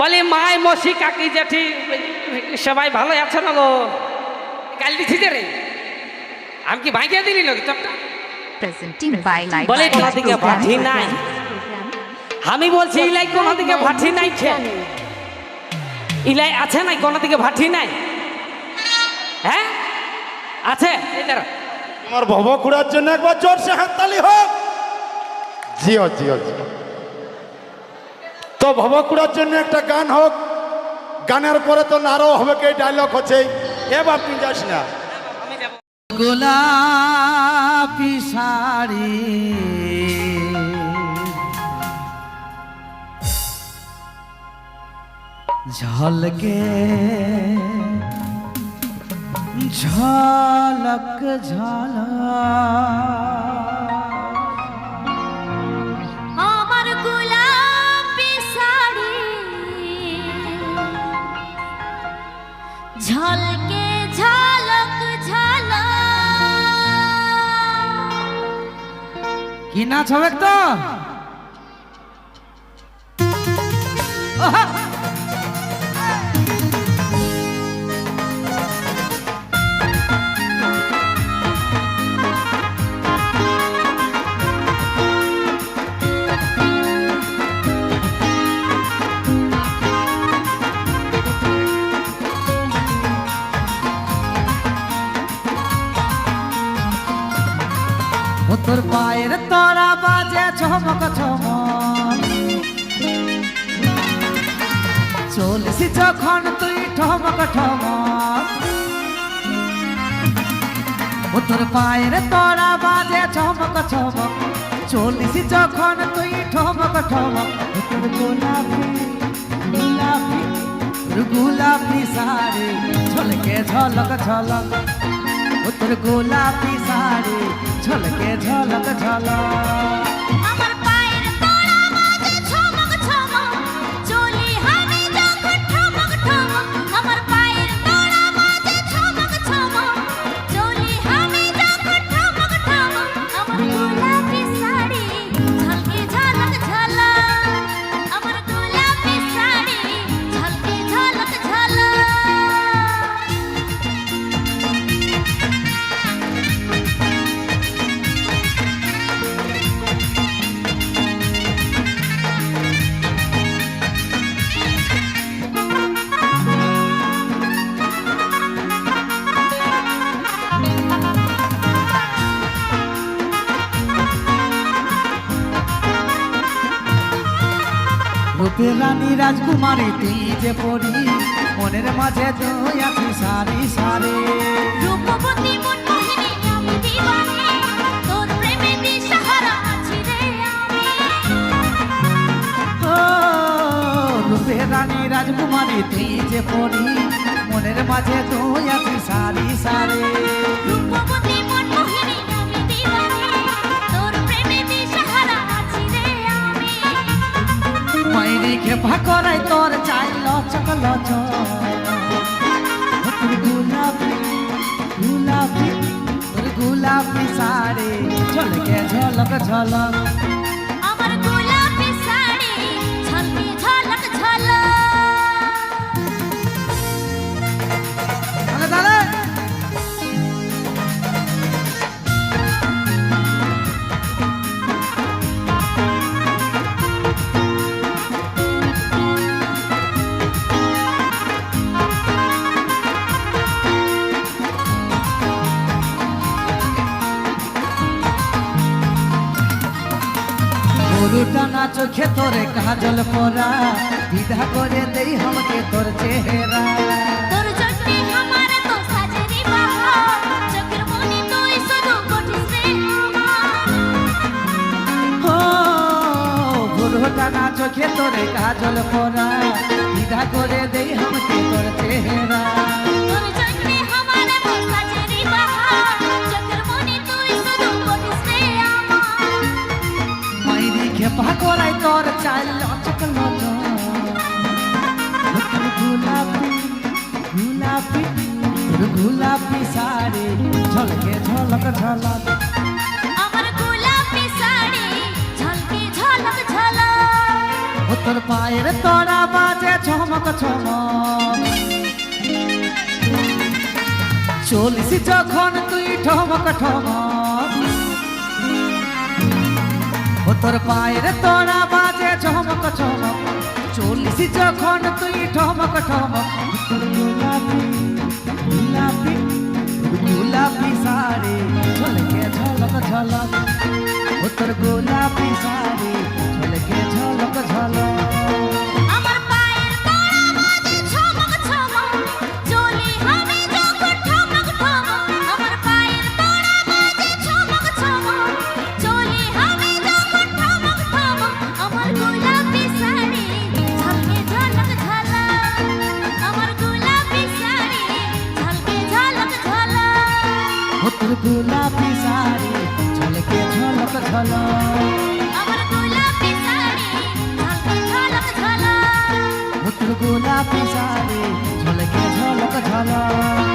বলি মাই মসি কাকি জেঠি সবাই ভালো আছে না গো? গাল দিছি রে। আমি কি ভাঙিয়ে দিলি নাকি চপটা? বলে কোন দিকে ভাঠি নাই। আমি বলছি ইলাই কোন দিকে ভাঠি নাই ইলাই আছে নাই কোন দিকে ভাঠি নাই? হ্যাঁ? আছে? আমার ভব খুঁড়ার জন্য একবার জোরসে হাততালি হোক। জিও জিও জিও। তো ভব খুঁড়ার জন্য একটা গান হোক। গানের পরে তো নারো হবে কে ডায়লগ হচ্ছে। এ বাপ তুই যাস না। গোলাপি শাড়ি। ঝলকে, ঝলক ঝলক। কি নাচ হবে তো তোর পায়ের তরা বাজে ঝমক ঝমক। চলছি যখন তুই ঠমক ঠমক। ও তোর পায়ের তরা বাজে ঝমক ঝমক। চলছি যখন তুই ঠমক ও তোর গোলাপি গোলাপি গোলাপি শাড়ি ঝলকে ঝলক ঝলক। তোর গোলাপি শাড়ি ঝলকে ঝলক ঝলক। রূপের রানী রাজকুমারী তুই যে পড়ি মনের মাঝে তুই আছি সারি সারে। রূপবতী মনমোহিনী আমি দিওয়ানি তোর প্রেমে দিশাহারা আছি রে আমি। ও রূপের রানী রাজকুমারী তুই যে পড়ি মনের মাঝে তুই আছি সারি সারে। খেপা করাই তোর চাই লচক লচ গুলাপি গোলাপি তোর গুলাপি শাড়ি। ঝলকে ঝলক ঝলক। গরুটা না চোখে তোরে কাজল পরা। বিধা করে দেই আমাকে তোর চেহারা। চোখে তোরে কাজল পরা। বিধা করে দেই আমাকে তোর চেহারা। গোলাপি শাড়ি ঝলকে ঝলক ঝলক। আমার গোলাপি শাড়ি ঝলকে ঝলক ঝলক। ও তোর পায়ের তোরা বাজে ঝমক ঝমক। চলিস যখন তুই ঠমক ঠমক ও তোর পায়ের তোরা বাজে ঝমক ঝমক। চলিস যখন তুই ঠমক ঠমক তোর গোলাপি গোলাপি গোলাপি শাড়ি ঝলকে ঝলক ঝলক Rama